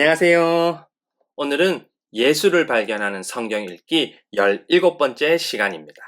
안녕하세요. 오늘은 예수를 발견하는 성경 읽기 17번째 시간입니다.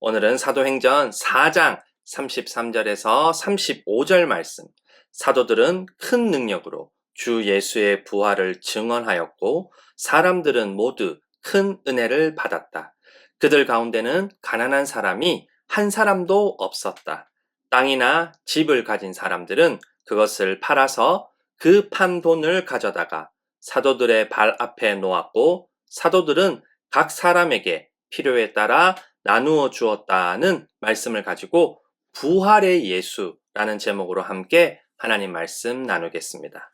오늘은 사도행전 4장 33절에서 35절 말씀. 사도들은 큰 능력으로 주 예수의 부활을 증언하였고 사람들은 모두 큰 은혜를 받았다. 그들 가운데는 가난한 사람이 한 사람도 없었다. 땅이나 집을 가진 사람들은 그것을 팔아서 그 판 돈을 가져다가 사도들의 발 앞에 놓았고 사도들은 각 사람에게 필요에 따라 나누어 주었다는 말씀을 가지고 부활의 예수라는 제목으로 함께 하나님 말씀 나누겠습니다.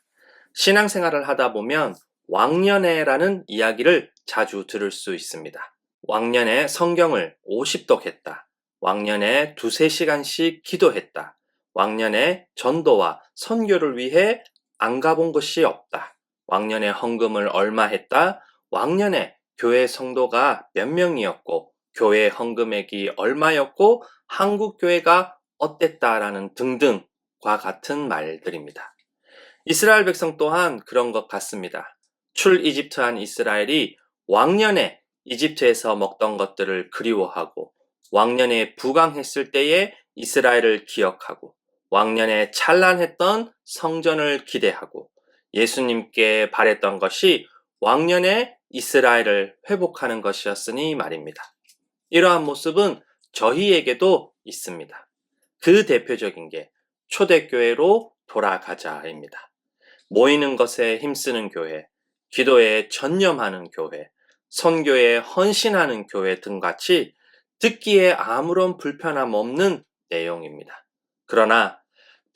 신앙생활을 하다 보면 왕년회라는 이야기를 자주 들을 수 있습니다. 왕년에 성경을 50독 했다. 왕년에 두세 시간씩 기도했다. 왕년에 전도와 선교를 위해 안 가본 곳이 없다. 왕년에 헌금을 얼마 했다. 왕년에 교회 성도가 몇 명이었고 교회 헌금액이 얼마였고 한국 교회가 어땠다라는 등등과 같은 말들입니다. 이스라엘 백성 또한 그런 것 같습니다. 출 이집트한 이스라엘이 왕년에 이집트에서 먹던 것들을 그리워하고 왕년에 부강했을 때에 이스라엘을 기억하고 왕년에 찬란했던 성전을 기대하고 예수님께 바랬던 것이 왕년에 이스라엘을 회복하는 것이었으니 말입니다. 이러한 모습은 저희에게도 있습니다. 그 대표적인 게 초대교회로 돌아가자입니다. 모이는 것에 힘쓰는 교회, 기도에 전념하는 교회, 선교에 헌신하는 교회 등 같이 듣기에 아무런 불편함 없는 내용입니다. 그러나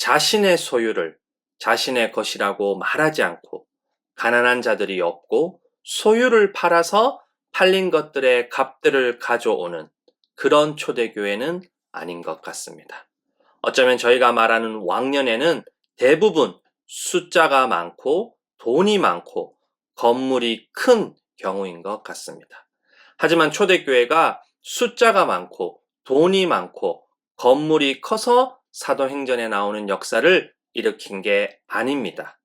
자신의 소유를 자신의 것이라고 말하지 않고 가난한 자들이 없고 소유를 팔아서 팔린 것들의 값들을 가져오는 그런 초대교회는 아닌 것 같습니다. 어쩌면 저희가 말하는 왕년에는 대부분 숫자가 많고 돈이 많고 건물이 큰 경우인 것 같습니다. 하지만 초대교회가 숫자가 많고 돈이 많고 건물이 커서 사도행전에 나오는 역사를 일으킨 게 아닙니다.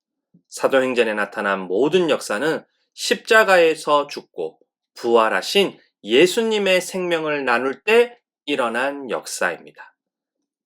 사도행전에 나타난 모든 역사는 십자가에서 죽고 부활하신 예수님의 생명을 나눌 때 일어난 역사입니다.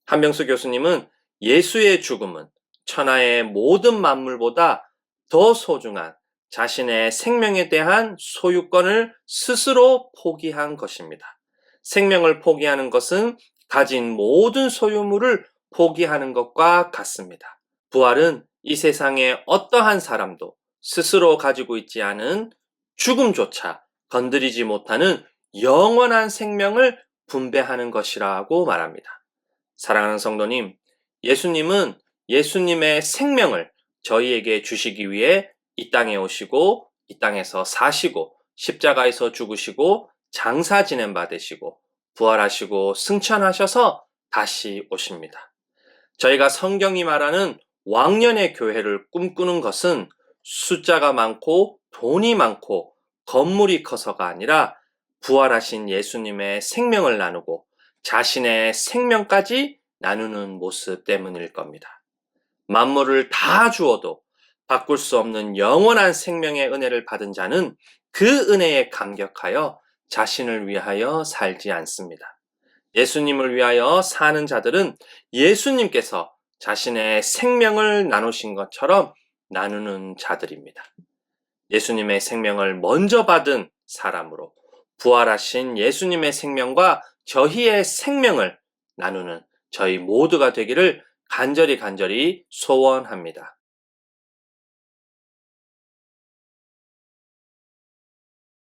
한병수 교수님은 예수의 죽음은 천하의 모든 만물보다 더 소중한 자신의 생명에 대한 소유권을 스스로 포기한 것입니다. 생명을 포기하는 것은 가진 모든 소유물을 포기하는 것과 같습니다. 부활은 이 세상의 어떠한 사람도 스스로 가지고 있지 않은 죽음조차 건드리지 못하는 영원한 생명을 분배하는 것이라고 말합니다. 사랑하는 성도님, 예수님은 예수님의 생명을 저희에게 주시기 위해 이 땅에 오시고 이 땅에서 사시고 십자가에서 죽으시고 장사 지낸 받으시고 부활하시고 승천하셔서 다시 오십니다. 저희가 성경이 말하는 왕년의 교회를 꿈꾸는 것은 숫자가 많고 돈이 많고 건물이 커서가 아니라 부활하신 예수님의 생명을 나누고 자신의 생명까지 나누는 모습 때문일 겁니다. 만물을 다 주어도 바꿀 수 없는 영원한 생명의 은혜를 받은 자는 그 은혜에 감격하여 자신을 위하여 살지 않습니다. 예수님을 위하여 사는 자들은 예수님께서 자신의 생명을 나누신 것처럼 나누는 자들입니다. 예수님의 생명을 먼저 받은 사람으로 부활하신 예수님의 생명과 저희의 생명을 나누는 저희 모두가 되기를 간절히 간절히 소원합니다.